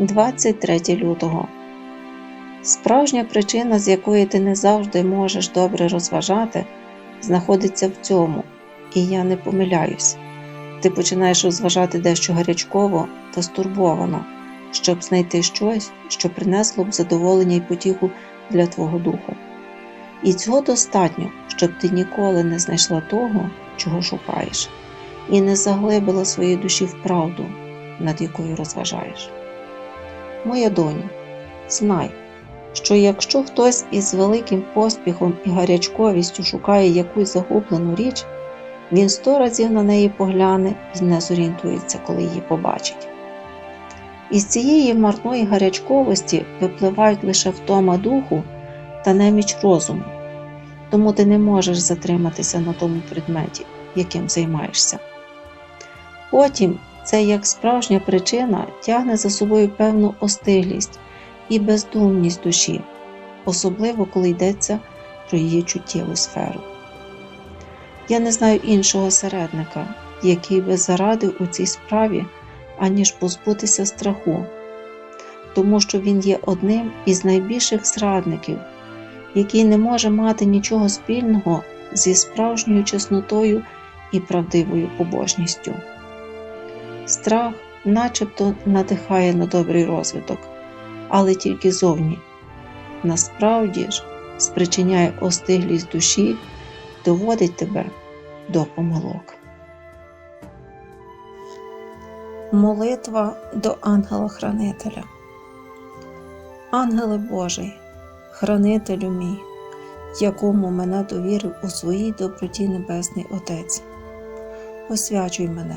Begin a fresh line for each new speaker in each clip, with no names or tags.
23 лютого. Справжня причина, з якої ти не завжди можеш добре розважати, знаходиться в цьому, і я не помиляюсь. Ти починаєш розважати дещо гарячково та стурбовано, щоб знайти щось, що принесло б задоволення і потіху для твого духу. І цього достатньо, щоб ти ніколи не знайшла того, чого шукаєш, і не заглибила своїй душі в правду, над якою розважаєш. Моя доню, знай, що якщо хтось із великим поспіхом і гарячковістю шукає якусь загублену річ, він сто разів на неї погляне і не зорієнтується, коли її побачить. Із цієї марної гарячковості випливають лише втома духу та неміч розуму, тому ти не можеш затриматися на тому предметі, яким займаєшся. Потім це, як справжня причина, тягне за собою певну остиглість і бездумність душі, особливо коли йдеться про її чуттєву сферу. Я не знаю іншого середника, який би зарадив у цій справі, аніж позбутися страху, тому що він є одним із найбільших зрадників, який не може мати нічого спільного зі справжньою чеснотою і правдивою побожністю. Страх начебто надихає на добрий розвиток, але тільки зовні. Насправді ж спричиняє остиглість душі, доводить тебе до помилок. Молитва до ангела-хранителя. Ангеле Божий, хранителю мій, якому мене довірив у своїй доброті Небесний Отець. Освячуй мене,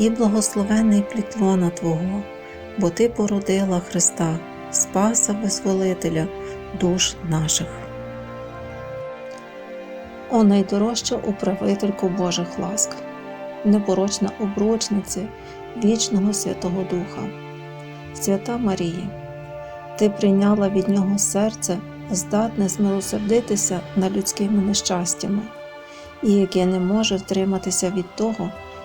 і благословенний плітлона Твого, бо Ти породила Христа, Спаса Визволителя душ наших. О найдорожча управителько Божих ласк, непорочна обручниці вічного Святого Духа, Свята Марія, Ти прийняла від Нього серце, здатне змилосердитися над людськими нещастями, і яке не може втриматися від того,